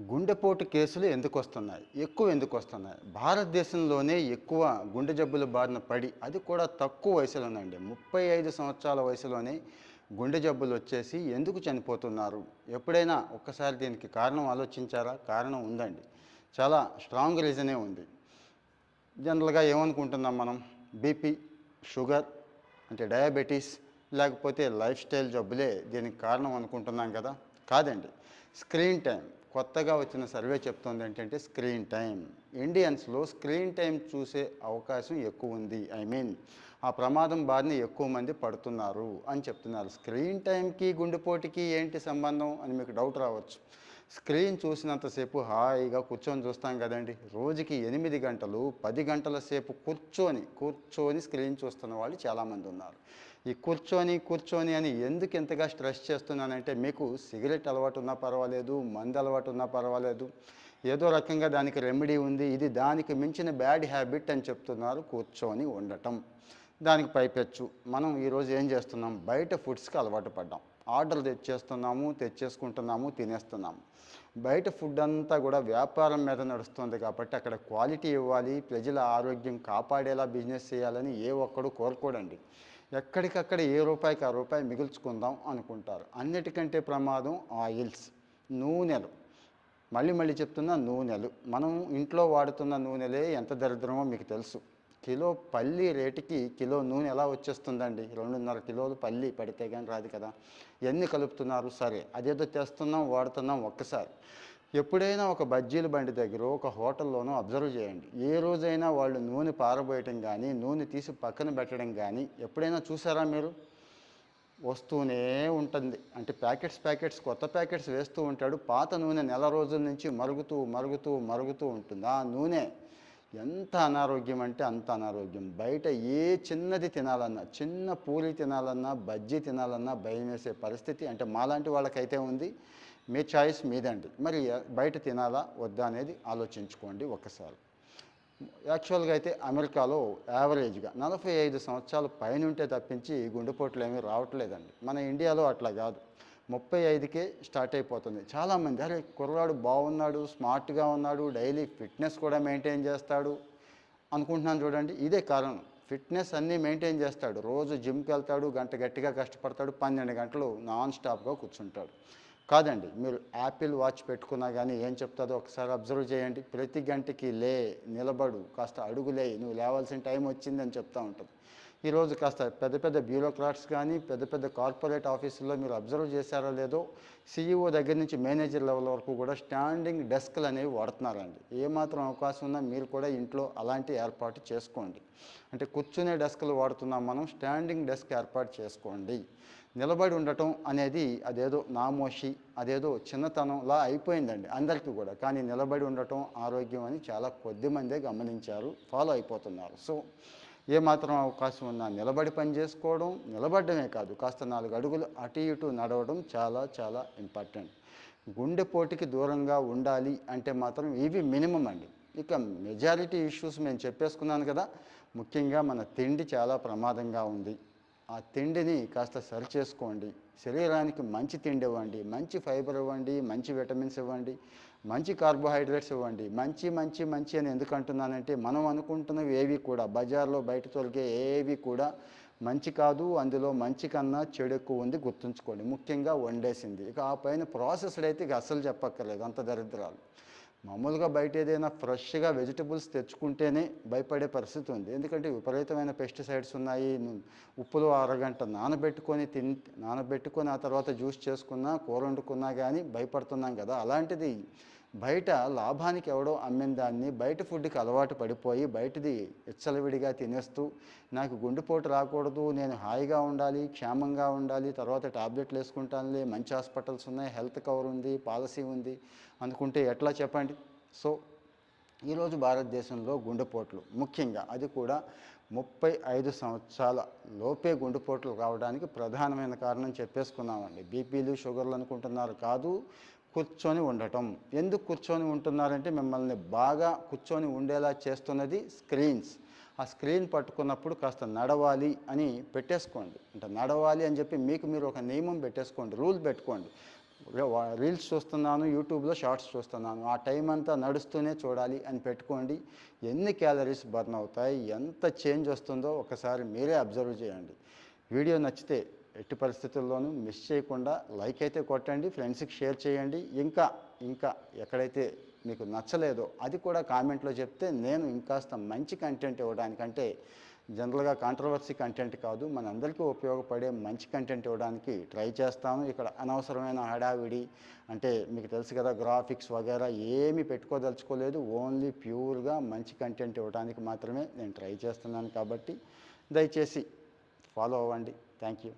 గుండెపోటు కేసులు ఎందుకు వస్తున్నాయి ఎక్కువ ఎందుకు వస్తున్నాయి భారతదేశంలోనే ఎక్కువ గుండె జబ్బుల బారిన పడి అది కూడా తక్కువ వయసులోనండి. ముప్పై ఐదు సంవత్సరాల వయసులోనే గుండె జబ్బులు వచ్చేసి ఎందుకు చనిపోతున్నారు? ఎప్పుడైనా ఒక్కసారి దీనికి కారణం ఆలోచించారా? కారణం ఉందండి. చాలా స్ట్రాంగ్ రీజనే ఉంది. జనరల్గా ఏమనుకుంటున్నాం మనం? బీపీ షుగర్ అంటే డయాబెటీస్ లేకపోతే లైఫ్ స్టైల్ జబ్బులే దీనికి కారణం అనుకుంటున్నాం కదా? కాదండి. స్క్రీన్ టైం కొత్తగా వచ్చిన సర్వే చెప్తోంది ఏంటంటే స్క్రీన్ టైం ఇండియన్స్లో స్క్రీన్ టైం చూసే అవకాశం ఎక్కువ ఉంది. ఐ మీన్ ఆ ప్రమాదం బారిన ఎక్కువ మంది పడుతున్నారు అని చెప్తున్నారు. స్క్రీన్ టైంకి గుండెపోటుకి ఏంటి సంబంధం అని మీకు డౌట్ రావచ్చు. స్క్రీన్ చూసినంతసేపు హాయిగా కూర్చొని చూస్తాం కదండి. రోజుకి ఎనిమిది గంటలు పది గంటల సేపు కూర్చొని కూర్చొని స్క్రీన్ చూస్తున్న వాళ్ళు చాలామంది ఉన్నారు. ఈ కూర్చొని కూర్చొని అని ఎందుకు ఎంతగా స్ట్రెస్ చేస్తున్నానంటే మీకు సిగరెట్ అలవాటు ఉన్నా పర్వాలేదు మందు అలవాటు ఉన్నా పర్వాలేదు. ఏదో రకంగా దానికి రెమెడీ ఉంది ఇది దానికి మించిన బ్యాడ్ హ్యాబిట్ అని చెప్తున్నారు కూర్చొని ఉండటం. దానికి పైపెచ్చు. మనం ఈరోజు ఏం చేస్తున్నాం? బయట ఫుడ్స్కి అలవాటు పడ్డాం. ఆర్డర్ తెచ్చేస్తున్నాము తెచ్చేసుకుంటున్నాము తినేస్తున్నాము. బయట ఫుడ్ అంతా కూడా వ్యాపారం మీద నడుస్తుంది కాబట్టి అక్కడ క్వాలిటీ ఇవ్వాలి ప్రజల ఆరోగ్యం కాపాడేలా బిజినెస్ చేయాలని ఏ ఒక్కడు కోరుకోడండి. ఎక్కడికక్కడ ఏ రూపాయికి ఆ రూపాయి మిగుల్చుకుందాం అనుకుంటారు. అన్నిటికంటే ప్రమాదం ఆయిల్స్ నూనెలు. మళ్ళీ మళ్ళీ చెప్తున్నా నూనెలు. మనం ఇంట్లో వాడుతున్న నూనెలే ఎంత దరిద్రమో మీకు తెలుసు. కిలో పల్లి రేటుకి కిలో నూనె ఎలా వచ్చేస్తుందండి? రెండున్నర కిలోలు పల్లి పడితే కానీ రాదు కదా. ఎన్ని కలుపుతున్నారు? సరే అదేదో తెస్తున్నాం వాడుతున్నాం ఒక్కసారి. ఎప్పుడైనా ఒక బజ్జీల బండి దగ్గర ఒక హోటల్లోనూ అబ్జర్వ్ చేయండి. ఏ రోజైనా వాళ్ళు నూనె పారబోయటం కానీ నూనె తీసి పక్కన పెట్టడం కానీ ఎప్పుడైనా చూసారా మీరు? వస్తూనే ఉంటుంది. అంటే ప్యాకెట్స్ ప్యాకెట్స్ కొత్త ప్యాకెట్స్ వేస్తూ ఉంటాడు. పాత నూనె నెల రోజుల నుంచి మరుగుతూ మరుగుతూ మరుగుతూ ఉంటుంది. ఆ నూనె ఎంత అనారోగ్యం అంటే అంత అనారోగ్యం. బయట ఏ చిన్నది తినాలన్నా చిన్న పూరి తినాలన్నా బజ్జీ తినాలన్నా భయం వేసే పరిస్థితి అంటే మాలాంటి వాళ్ళకైతే ఉంది. మీ చాయిస్ మీదండి. మరి బయట తినాలా వద్దా అనేది ఆలోచించుకోండి ఒక్కసారి యాక్చువల్గా అయితే అమెరికాలో యావరేజ్గా నలభై ఐదు సంవత్సరాలు పైన ఉంటే తప్పించి గుండెపోట్లు ఏమీ రావట్లేదండి. మన ఇండియాలో అట్లా కాదు. ముప్పై ఐదుకే స్టార్ట్ అయిపోతుంది. చాలామంది అరే కుర్రాడు బాగున్నాడు స్మార్ట్గా ఉన్నాడు డైలీ ఫిట్నెస్ కూడా మెయింటైన్ చేస్తాడు అనుకుంటున్నాను చూడండి. ఇదే కారణం. ఫిట్నెస్ అన్నీ మెయింటైన్ చేస్తాడు. రోజు జిమ్కి వెళ్తాడు గంట గట్టిగా కష్టపడతాడు పన్నెండు గంటలు నాన్ స్టాప్గా కూర్చుంటాడు. కాదండి మీరు యాపిల్ వాచ్ పెట్టుకున్నా కానీ ఏం చెప్తుందో ఒకసారి అబ్జర్వ్ చేయండి. ప్రతి గంటకి లే నిలబడు కాస్త అడుగులే నువ్వు లేవాల్సిన టైం వచ్చిందని చెప్తూ ఉంటుంది. ఈరోజు కాస్త పెద్ద పెద్ద బ్యూరోక్రాట్స్ కానీ పెద్ద పెద్ద కార్పొరేట్ ఆఫీసుల్లో మీరు అబ్జర్వ్ చేశారో లేదో సీఈఓ దగ్గర నుంచి మేనేజర్ లెవెల్ వరకు కూడా స్టాండింగ్ డెస్క్లు అనేవి వాడుతున్నారండి. ఏమాత్రం అవకాశం ఉన్నా మీరు కూడా ఇంట్లో అలాంటి ఏర్పాటు చేసుకోండి. అంటే కూర్చునే డెస్క్లు వాడుతున్నాం మనం స్టాండింగ్ డెస్క్ ఏర్పాటు చేసుకోండి. నిలబడి ఉండటం అనేది అదేదో నామోషి అదేదో చిన్నతనంలా అయిపోయిందండి అందరికీ కూడా. కానీ నిలబడి ఉండటం ఆరోగ్యం అని చాలా కొద్ది మందే గమనించారు ఫాలో అయిపోతున్నారు. సో ఏమాత్రం అవకాశం ఉన్నా నిలబడి పని చేసుకోవడం నిలబడమే కాదు. కాస్త నాలుగు అడుగులు అటు ఇటు నడవడం చాలా చాలా ఇంపార్టెంట్. గుండెపోటుకి దూరంగా ఉండాలి అంటే మాత్రం ఇవి మినిమం అండి. ఇక మెజారిటీ ఇష్యూస్ మేము చెప్పేసుకున్నాను కదా ముఖ్యంగా మన తిండి చాలా ప్రమాదంగా ఉంది. ఆ తిండిని కాస్త సరి చేసుకోండి శరీరానికి మంచి తిండి ఇవ్వండి. మంచి ఫైబర్ ఇవ్వండి మంచి విటమిన్స్ ఇవ్వండి మంచి కార్బోహైడ్రేట్స్ ఇవ్వండి. మంచి మంచి మంచి అని ఎందుకు అంటున్నానంటే మనం అనుకుంటున్నవి ఏవి కూడా బజార్లో బయట తొలిగే ఏవి కూడా మంచి కాదు అందులో మంచి కన్నా చెడు ఎక్కువ ఉంది గుర్తుంచుకోండి. ముఖ్యంగా వండేసింది. ఇక ఆ పైన ప్రాసెస్డ్ అయితే ఇక అస్సలు చెప్పక్కర్లేదు. అంత దరిద్రాలు. మామూలుగా బయట ఏదైనా ఫ్రెష్గా వెజిటబుల్స్ తెచ్చుకుంటేనే భయపడే పరిస్థితి ఉంది. ఎందుకంటే విపరీతమైన పెస్టిసైడ్స్ ఉన్నాయి. ఉప్పులో అరగంట నానబెట్టుకొని తిన్ నానబెట్టుకొని ఆ తర్వాత జ్యూస్ చేసుకున్నా కూర వండుకున్నా కానీ భయపడుతున్నాం కదా. అలాంటిది బయట లాభానికి ఎవడో అమ్మిన దాన్ని బయట ఫుడ్కి అలవాటు పడిపోయి బయటది ఇచ్చలవిడిగా తినేస్తూ నాకు గుండెపోటు రాకూడదు నేను హాయిగా ఉండాలి క్షేమంగా ఉండాలి తర్వాత టాబ్లెట్లు వేసుకుంటానులే మంచి హాస్పిటల్స్ ఉన్నాయి హెల్త్ కవర్ ఉంది పాలసీ ఉంది అనుకుంటే ఎట్లా చెప్పండి? సో ఈరోజు భారతదేశంలో గుండెపోట్లు ముఖ్యంగా అది కూడా ముప్పై ఐదు సంవత్సరాల లోపే గుండెపోట్లు రావడానికి ప్రధానమైన కారణం చెప్పేసుకున్నామండి. బీపీలు షుగర్లు అనుకుంటున్నారు కాదు కూర్చొని ఉండటం. ఎందుకు కూర్చొని ఉంటున్నారంటే మిమ్మల్ని బాగా కూర్చొని ఉండేలా చేస్తున్నది స్క్రీన్స్. ఆ స్క్రీన్ పట్టుకున్నప్పుడు కాస్త నడవాలి అని పెట్టేసుకోండి. అంటే నడవాలి అని చెప్పి మీకు మీరు ఒక నియమం పెట్టేసుకోండి రూల్ పెట్టుకోండి. రీల్స్ చూస్తున్నాను యూట్యూబ్లో షార్ట్స్ చూస్తున్నాను. ఆ టైం అంతా నడుస్తూనే చూడాలి అని పెట్టుకోండి. ఎన్ని క్యాలరీస్ బర్న్ అవుతాయి ఎంత చేంజ్ వస్తుందో ఒకసారి మీరే అబ్జర్వ్ చేయండి. వీడియో నచ్చితే ఎట్టి పరిస్థితుల్లోనూ మిస్ చేయకుండా లైక్ అయితే కొట్టండి ఫ్రెండ్స్కి షేర్ చేయండి. ఇంకా ఇంకా ఎక్కడైతే మీకు నచ్చలేదో అది కూడా కామెంట్లో చెప్తే నేను ఇంకాస్త మంచి కంటెంట్ ఇవ్వడానికంటే జనరల్గా కాంట్రవర్సీ కంటెంట్ కాదు మనందరికీ ఉపయోగపడే మంచి కంటెంట్ ఇవ్వడానికి ట్రై చేస్తాను. ఇక్కడ అనవసరమైన హడావిడి అంటే మీకు తెలుసు కదా గ్రాఫిక్స్ వగేరా ఏమీ పెట్టుకోదలుచుకోలేదు. ఓన్లీ ప్యూర్గా మంచి కంటెంట్ ఇవ్వడానికి మాత్రమే నేను ట్రై చేస్తున్నాను కాబట్టి దయచేసి ఫాలో అవ్వండి. Thank you